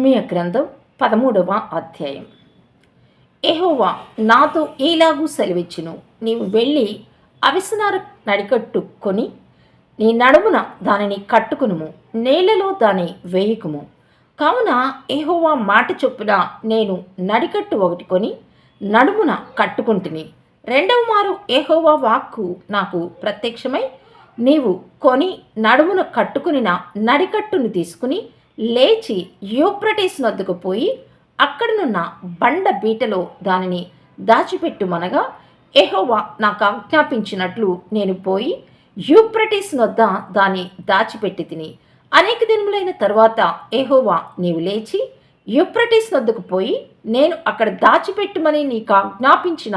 ఇర్మియా గ్రంథం పదమూడవ అధ్యాయం. ఎహోవా నాతో ఈలాగూ సెలవిచ్చును. నీవు వెళ్ళి అవిసనార నడికట్టుకొని నీ నడుమున దానిని కట్టుకునుము. నేలలో దాని వేయుకుము. కావున ఎహోవా మాట చొప్పున నేను నడికట్టు ఒకటి కొని నడుమున కట్టుకుంటుని. రెండవ మారు ఎహోవా వాక్కు నాకు ప్రత్యక్షమై నీవు కొని నడుమున కట్టుకునిన నడికట్టును తీసుకుని లేచి యూప్రటీస్ నొద్దకు పోయి అక్కడనున్న బండ బీటలో దానిని దాచిపెట్టుమనగా ఎహోవా నాకు ఆజ్ఞాపించినట్లు నేను పోయి యూప్రటీస్ నొద్ద దాన్ని దాచిపెట్టి తిని అనేక దినములైన తర్వాత ఎహోవా నీవు లేచి యూప్రటీస్ నొద్దకు పోయి నేను అక్కడ దాచిపెట్టుమని నీకు ఆజ్ఞాపించిన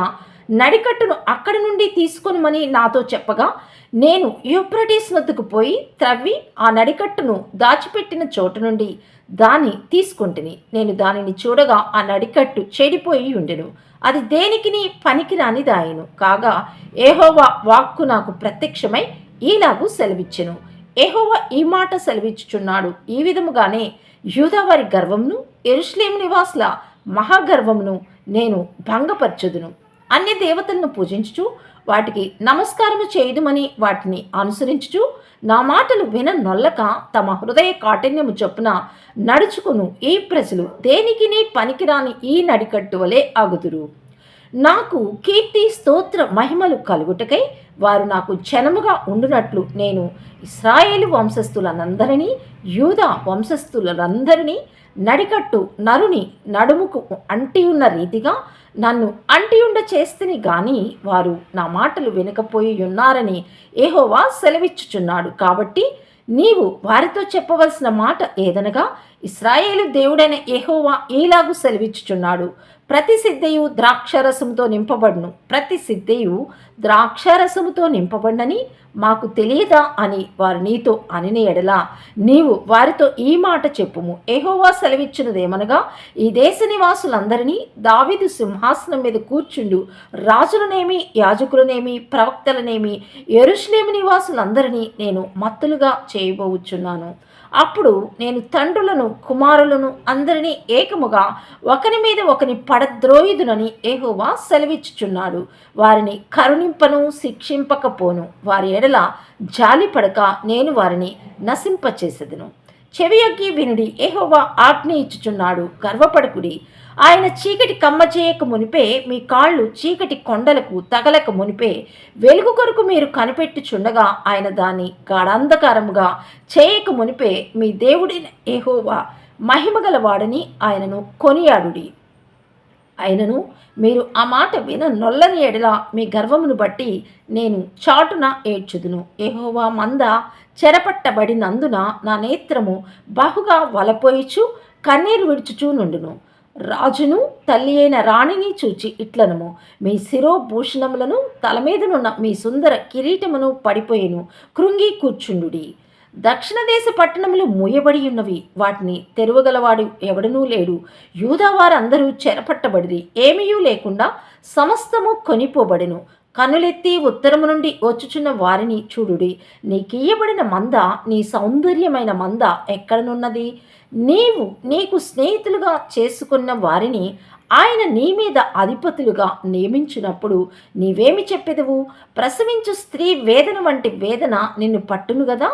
నడికట్టును అక్కడి నుండి తీసుకొనుమని నాతో చెప్పగా నేను యూప్రటీస్ నొద్దుకు పోయి త్రవ్వి ఆ నడికట్టును దాచిపెట్టిన చోటు నుండి దాన్ని తీసుకుంటుని. నేను దానిని చూడగా ఆ నడికట్టు చెడిపోయి ఉండెను. అది దేనికిని పనికిరాని దాయను. కాగా ఏహోవా వాక్కు నాకు ప్రత్యక్షమై ఈలాగు సెలవిచ్చెను. ఏహోవా ఈ మాట సెలవిచ్చుచున్నాడు. ఈ విధముగానే యూదావారి గర్వమును ఎరుష్లేం నివాసుల మహాగర్వమును నేను భంగపరచుదును. అన్య దేవతలను పూజించుచు వాటికి నమస్కారము చేయుదుమని వాటిని అనుసరించుచు నా మాటలు విన నొల్లక తమ హృదయ కాఠిన్యము చొప్పున నడుచుకును. ఈ ప్రజలు దేనికిని పనికిరాని ఈ నడికట్టు వలె అగుదురు నాకు కీర్తి స్తోత్ర మహిమలు కలుగుటకై వారు నాకు జనముగా ఉండునట్లు నేను ఇస్రాయేలు వంశస్థులనందరినీ యూదా వంశస్థులందరినీ నడికట్టు నరుని నడుముకు అంటి ఉన్న రీతిగా నన్ను అంటియుండ చేస్తని గాని వారు నా మాటలు వినకపోయి ఉన్నారని ఏహోవా సెలవిచ్చుచున్నాడు. కాబట్టి నీవు వారితో చెప్పవలసిన మాట ఏదనగా ఇస్రాయేలు దేవుడైన ఏహోవా ఈలాగు సెలవిచ్చుచున్నాడు. ప్రతి సిద్ధయు ద్రాక్షరసముతో నింపబడును. ప్రతి సిద్ధయు ద్రాక్షరసముతో నింపబడినని మాకు తెలియదా అని వారు నీతో అనిన ఎడలా నీవు వారితో ఈ మాట చెప్పుము. ఏహోవా సెలవిచ్చినదేమనగా ఈ దేశ నివాసులందరినీ దావిదు సింహాసనం మీద కూర్చుండు. రాజులనేమి యాజకులనేమి ప్రవక్తలనేమి ఎరుషులేమి నివాసులందరినీ నేను మత్తులుగా చేయబోచున్నాను. అప్పుడు నేను తండ్రులను కుమారులను అందరినీ ఏకముగా ఒకరి మీద ఒకని పడద్రోయుదునని ఏహోవా సెలవిచ్చుచున్నాడు. వారిని కరుణింపను శిక్షింపకపోను. వారి ఎడల జాలిపడక నేను వారిని నశింపచేసేదను. చెవియొగ్గి వినుడి ఏహోవా ఆజ్ఞ ఇచ్చుచున్నాడు గర్వపడకుడి. ఆయన చీకటి కమ్మ చేయక మునిపే మీ కాళ్ళు చీకటి కొండలకు తగలక మునిపే వెలుగు కొరకు మీరు కనిపెట్టుచుండగా ఆయన దాన్ని గాఢంధకారముగా చేయక మునిపే మీ దేవుడిన ఏహోవా మహిమగలవాడని ఆయనను కొనియాడుడి. అయినను మీరు ఆ మాట విన నొల్లని ఎడల మీ గర్వమును బట్టి నేను చాటున ఏడ్చుదును. ఏహోవా మంద చెరపట్టబడినందున నా నేత్రము బహుగా వలపోయిచు కన్నీరు విడుచుచూ నుండును. రాజును తల్లి అయిన రాణిని చూచి ఇట్లనము. మీ శిరోభూషణములను తల మీదనున్న మీ సుందర కిరీటమును పడిపోయేను. కృంగి కూర్చుండుడి. దక్షిణ దేశ పట్టణములు మూయబడి ఉన్నవి. వాటిని తెరవగలవాడు ఎవడనూ లేడు. యూదా వారందరూ చెరపట్టబడిరి. ఏమీయూ లేకుండా సమస్తము కొనిపోబడెను. కనులెత్తి ఉత్తరము నుండి వచ్చుచున్న వారిని చూడుడి. నీకియ్యబడిన మంద నీ సౌందర్యమైన మంద ఎక్కడనున్నది? నీవు నీకు స్నేహితులుగా చేసుకున్న వారిని ఆయన నీ మీద అధిపతులుగా నియమించినప్పుడు నీవేమి చెప్పెదవు? ప్రసవించు స్త్రీ వేదన వంటి వేదన నిన్ను పట్టును కదా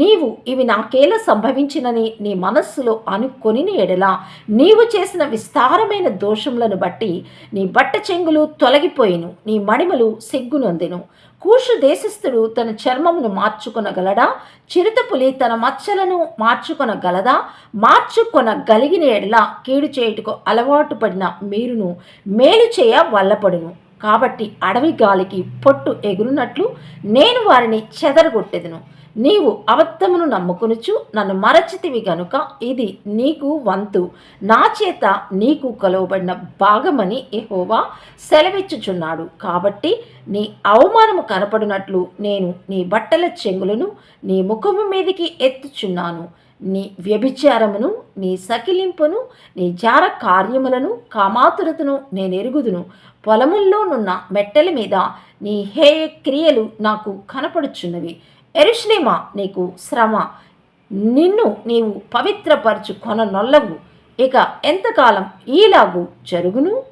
నీవు ఇవి నాకేలా సంభవించినని నీ మనస్సులో అనుకొని ఎడలా నీవు చేసిన విస్తారమైన దోషములను బట్టి నీ బట్ట చెంగులు తొలగిపోయిను నీ మణిమలు సిగ్గునొందెను. కూషు దేశస్థుడు తన చర్మమును మార్చుకొనగలడా? చిరుతపులి తన మచ్చలను మార్చుకొనగలదా? మార్చుకొనగలిగిన ఎడల కీడు చేయుటకు అలవాటు పడిన మీరును మేలు చేయ వల్లపడును. కాబట్టి అడవి గాలికి పొట్టు ఎగురునట్లు నేను వారిని చెదరగొట్టెదను. నీవు అబద్ధమును నమ్ముకొనుచు నన్ను మరచితివి గనుక ఇది నీకు వంతు. నా చేత నీకు కలవబడిన భాగమని ఎహోవా సెలవిచ్చుచున్నాడు. కాబట్టి నీ అవమానము కనపడినట్లు నేను నీ బట్టల చెంగులను నీ ముఖము మీదికి ఎత్తుచున్నాను. నీ వ్యభిచారమును నీ సకిలింపును నీ జార కార్యములను కామాతురతను నేను ఎరుగుదును. పొలముల్లోనున్న మెట్టల మీద నీ హేయ క్రియలు నాకు కనపడుచున్నవి. ఎరుష్లేమా నీకు శ్రమ. నిన్ను నీవు పవిత్రపరచు కొననొల్లవు ఇక ఎంతకాలం ఈలాగు జరుగును?